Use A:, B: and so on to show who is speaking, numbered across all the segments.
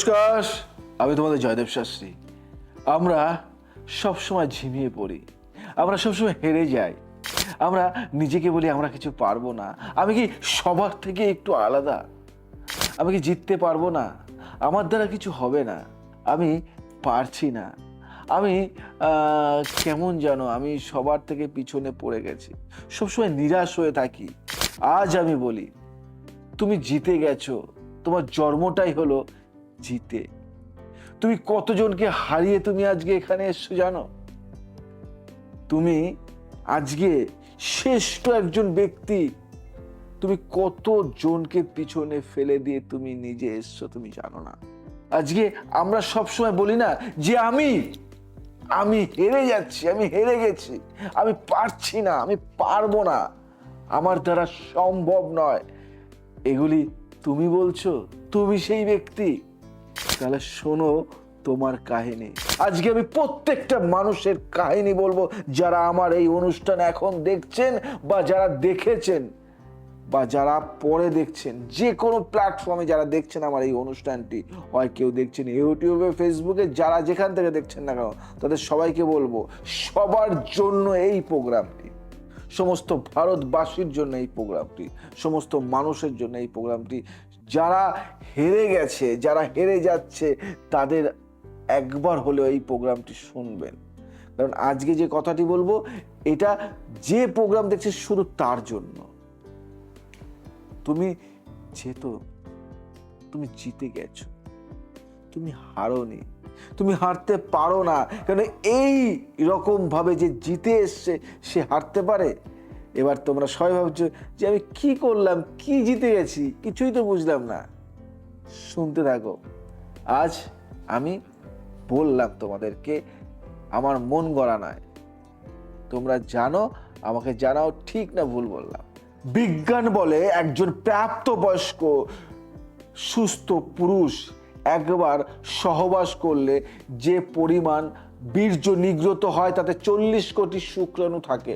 A: নমস্কার, আমি তোমাদের জয়দেব শাস্ত্রী। আমরা সবসময় ঝিমিয়ে পড়ি। আমরা সবসময় হেরে যাই। আমরা নিজেকে বলি আমরা কিছু পারব না। আমি কি সবার থেকে একটু আলাদা? আমি কি জিততে পারব না? আমার দ্বারা কিছু হবে না। আমি পারছি না। আমি কেমন জানো আমি সবার থেকে পিছনে পড়ে গেছি। সবসময় নিরাশ হয়ে থাকি। আজ আমি বলি, তুমি জিতে গেছো। তোমার জন্মটাই হলো জিতে। তুমি কতজনকে হারিয়ে তুমি আজকে এখানে এসছো জানো? তুমি আজকে শ্রেষ্ঠ একজন ব্যক্তি। তুমি কত জনকে পিছনে ফেলে দিয়ে তুমি নিজে এসছো তুমি জানো না। আজকে আমরা সবসময় বলি না যে আমি আমি হেরে যাচ্ছি, আমি হেরে গেছি, আমি পারছি না, আমি পারব না। আমার দ্বারা সম্ভব নয়। এগুলি তুমি বলছো, তুমি সেই ব্যক্তি। তাহলে শোনো তোমার কাহিনী। আজকে আমি প্রত্যেকটা মানুষের কাহিনী বলব যারা আমার এই অনুষ্ঠান এখন দেখছেন বা যারা দেখেছেন বা যারা পরে দেখছেন। যে কোনো প্ল্যাটফর্মে যারা দেখছেন আমার এই অনুষ্ঠানটি, হয় কেউ দেখছেন ইউটিউবে ফেসবুকে যারা যেখান থেকে দেখছেন না কেন, তাদের সবাইকে বলব সবার জন্য এই প্রোগ্রামটি, সমস্ত ভারতবাসীর জন্য এই প্রোগ্রামটি, সমস্ত মানুষের জন্য এই প্রোগ্রামটি যারা হেরে গেছে, যারা হেরে যাচ্ছে, তাদের একবার হলেও এই প্রোগ্রামটি শুনবেন। কারণ আজকে যে কথাটি বলব, এটা যে প্রোগ্রাম দেখছে শুধু তার জন্য। তুমি যেতো তুমি জিতে গেছো। তুমি হারোনি। তুমি হারতে পারো না। কারণ এই রকম ভাবে যে জিতে এসছে, সে হারতে পারে? এবার তোমরা সবাই ভাবছ যে আমি কি করলাম, কি জিতে গেছি? কিছুই তো বুঝলাম না। শুনতে থাকো। আজ আমি বললাম তোমাদেরকে, আমার মন গড়া নয়। তোমরা জানো, আমাকে জানাও ঠিক না ভুল বললাম। বিজ্ঞান বলে একজন প্রাপ্তবয়স্ক সুস্থ পুরুষ একবার সহবাস করলে যে পরিমাণ বীর্য নিগ্রত হয়, তাতে চল্লিশ কোটি শুক্রাণু থাকে।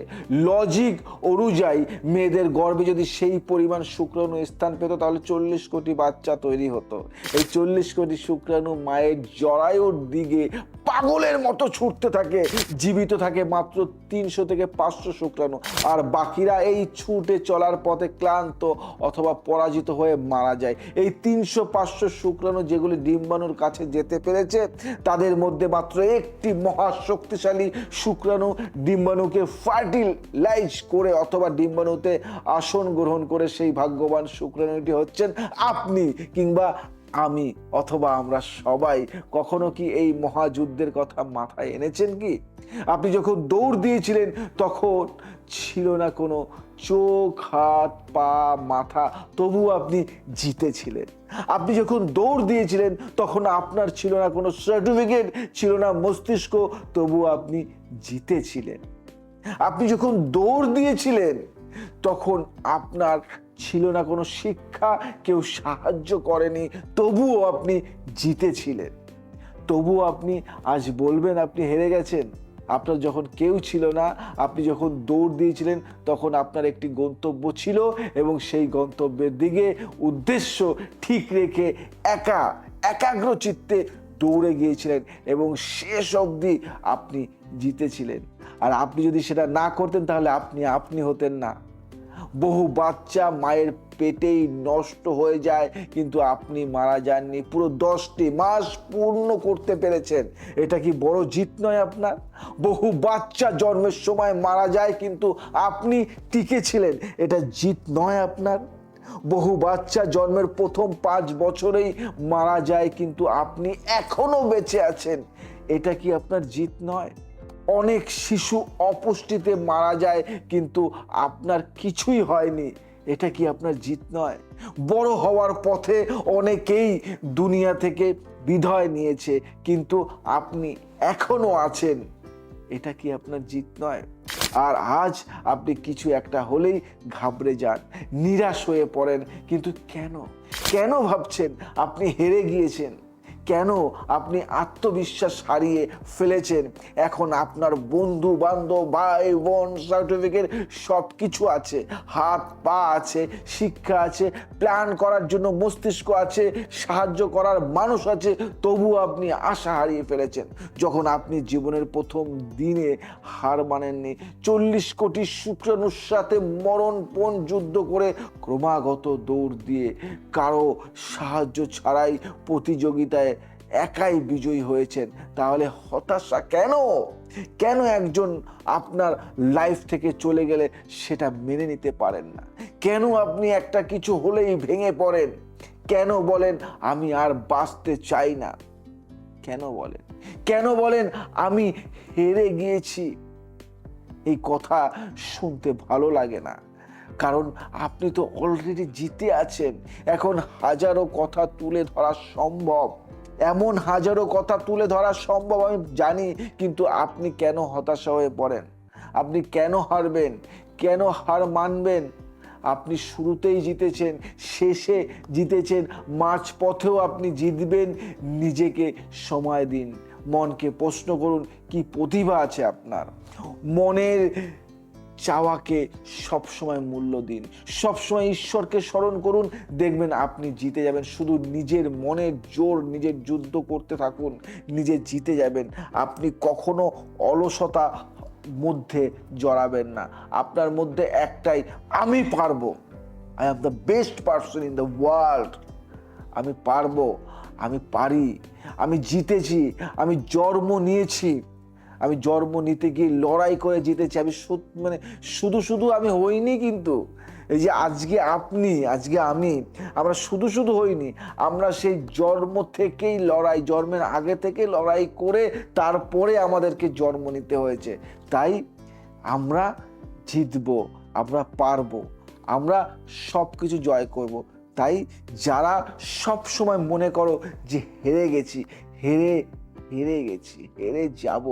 A: লজিক অনুযায়ী মেয়েদের গর্ভে যদি সেই পরিমাণ শুক্রাণু স্থান পেত, তাহলে চল্লিশ কোটি বাচ্চা তৈরি হতো। এই চল্লিশ কোটি শুক্রাণু মায়ের জরায়ুর দিকে পাগলের মতো ছুটতে থাকে। জীবিত থাকে মাত্র তিনশো থেকে পাঁচশো শুক্রাণু। আর বাকিরা এই ছুটে চলার পথে ক্লান্ত অথবা পরাজিত হয়ে মারা যায়। এই তিনশো পাঁচশো শুক্রাণু যেগুলি ডিম্বাণুর কাছে যেতে পেরেছে, তাদের মধ্যে মাত্র একটি মহা শক্তিশালী শুক্রাণু ডিম্বাণুকে ফার্টিলাইজ করে অথবা ডিম্বাণুতে আসন গ্রহণ করে সেই ভাগ্যবান শুক্রাণুটি হচ্ছেন আপনি কিংবা আমি অথবা আমরা সবাই কখনো কি এই মহাযুদ্ধের কথা মাথায় এনেছেন কি? আপনি যখন দৌড় দিয়েছিলেন, তখন ছিল না কোনো চোখ, হাত, পা, মাথা, তবু আপনি জিতেছিলেন। আপনি যখন দৌড় দিয়েছিলেন, তখন আপনার ছিল না কোনো সার্টিফিকেট ছিল না মস্তিষ্ক, তবু আপনি জিতেছিলেন। আপনি যখন দৌড় দিয়েছিলেন তখন আপনার ছিল না কোনো শিক্ষা, কেউ সাহায্য করেনি, তবুও আপনি জিতেছিলেন। তবুও আপনি আজ বলবেন আপনি হেরে গেছেন। আপনার যখন কেউ ছিল না, আপনি যখন দৌড় দিয়েছিলেন, তখন আপনার একটি গন্তব্য ছিল এবং সেই গন্তব্যের দিকে উদ্দেশ্য ঠিক রেখে একা একাগ্র চিত্তে দৌড়ে গিয়েছিলেন এবং শেষ অবধি আপনি জিতেছিলেন। আর আপনি যদি সেটা না করতেন তাহলে আপনি আপনি হতেন না। বহু বাচ্চা মায়ের পেটেই নষ্ট হয়ে যায়, কিন্তু আপনি মারা যাননি। পুরো দশটি মাস পূর্ণ করতে পেরেছেন। এটা কি বড় জিত নয় আপনার? বহু বাচ্চা জন্মের সময় মারা যায়, কিন্তু আপনি টিকেছিলেন এটা জিত নয় আপনার। বহু বাচ্চা জন্মের প্রথম পাঁচ বছরেই মারা যায়, কিন্তু আপনি এখনও বেঁচে আছেন। এটা কি আপনার জিত নয়? অনেক শিশু অপুষ্টিতে মারা যায়, কিন্তু আপনার কিছুই হয়নি। এটা কি আপনার জিত নয়? বড় হওয়ার পথে অনেকেই দুনিয়া থেকে বিদায় নিয়েছে, কিন্তু আপনি এখনও আছেন। এটা কি আপনার জিত নয়? আর আজ আপনি কিছু একটা হলেই ঘাবড়ে যান, নিরাশ হয়ে পড়েন, কিন্তু কেন? কেন ভাবছেন? আপনি হেরে গিয়েছেন। কেন আপনি আত্মবিশ্বাস হারিয়ে ফেলেছেন? এখন আপনার বন্ধু বান্ধব ভাই বোন সার্টিফিকেট সব কিছু আছে। হাত, পা আছে, শিক্ষা আছে প্ল্যান করার জন্য মস্তিষ্ক আছে, সাহায্য করার মানুষ আছে তবু আপনি আশা হারিয়ে ফেলেছেন। যখন আপনি জীবনের প্রথম দিনে হার মানেননি, চল্লিশ কোটি শুক্রাণুর সাথে মরণপণ যুদ্ধ করে ক্রমাগত দৌড় দিয়ে কারও সাহায্য ছাড়াই প্রতিযোগিতায় একাই বিজয়ী হয়েছেন, তাহলে হতাশা কেন? কেন একজন আপনার লাইফ থেকে চলে গেলে সেটা মেনে নিতে পারেন না? কেন আপনি একটা কিছু হলেই ভেঙে পড়েন? কেন বলেন, আমি আর বাঁচতে চাই না কেন বলেন? কেন বলেন, আমি হেরে গিয়েছি এই কথা শুনতে ভালো লাগে না। কারণ আপনি তো অলরেডি জিতে আছেন। এখন হাজারো কথা তুলে ধরা সম্ভব। এমন হাজারো কথা তুলে ধরা সম্ভব আমি জানি, কিন্তু আপনি কেন হতাশা হয়ে পড়েন? আপনি কেন হারবেন? কেন হার মানবেন? আপনি শুরুতেই জিতেছেন, শেষে জিতেছেন মাঝ পথেও আপনি জিতবেন। নিজেকে সময় দিন, মনকে প্রশ্ন করুন, কি প্রতিভা আছে আপনার? মনের চাওয়াকে সবসময় মূল্য দিন। সবসময় ঈশ্বরকে স্মরণ করুন। দেখবেন আপনি জিতে যাবেন। শুধু নিজের মনের জোর, নিজের যুদ্ধ করতে থাকুন। নিজে জিতে যাবেন। আপনি কখনো অলসতা মধ্যে জড়াবেন না। আপনার মধ্যে একটাই, আমি পারব। I am the best person in the world আমি পারব। আমি পারি। আমি জিতেছি। আমি জন্ম নিয়েছি। আমি জন্ম নিতে গিয়ে লড়াই করে জিতেছি, আমি মানে শুধু শুধু আমি হইনি কিন্তু, এই যে আজকে আপনি, আজকে আমি, আমরা শুধু শুধু হইনি, আমরা সেই জন্ম থেকেই লড়াই, জন্মের আগে থেকে লড়াই করে তারপরে আমাদেরকে জন্ম নিতে হয়েছে। তাই আমরা জিতবো, আমরা পারব, আমরা সব কিছু জয় করব। তাই যারা সব সময় মনে করো যে হেরে গেছি, হেরে হেরে গেছি, হেরে যাব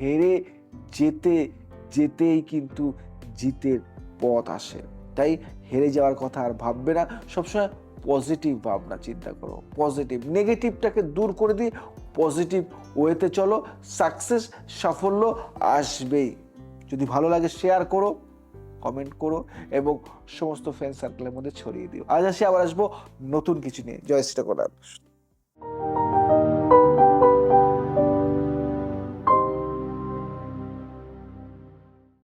A: হেরে যেতে, যেতেই কিন্তু জিতের পথ আসে। তাই হেরে যাওয়ার কথা আর ভাববে না। সবসময় পজিটিভ ভাবনা চিন্তা করো। পজিটিভ নেগেটিভটাকে দূর করে দিয়ে পজিটিভ ওয়েতে চলো। সাকসেস সাফল্য আসবেই। যদি ভালো লাগে শেয়ার করো কমেন্ট করো এবং সমস্ত ফ্রেন্ড সার্কেলের মধ্যে ছড়িয়ে দিও। আজ আসি, আবার আসব নতুন কিছু নিয়ে। জয় শ্রী জগন্নাথ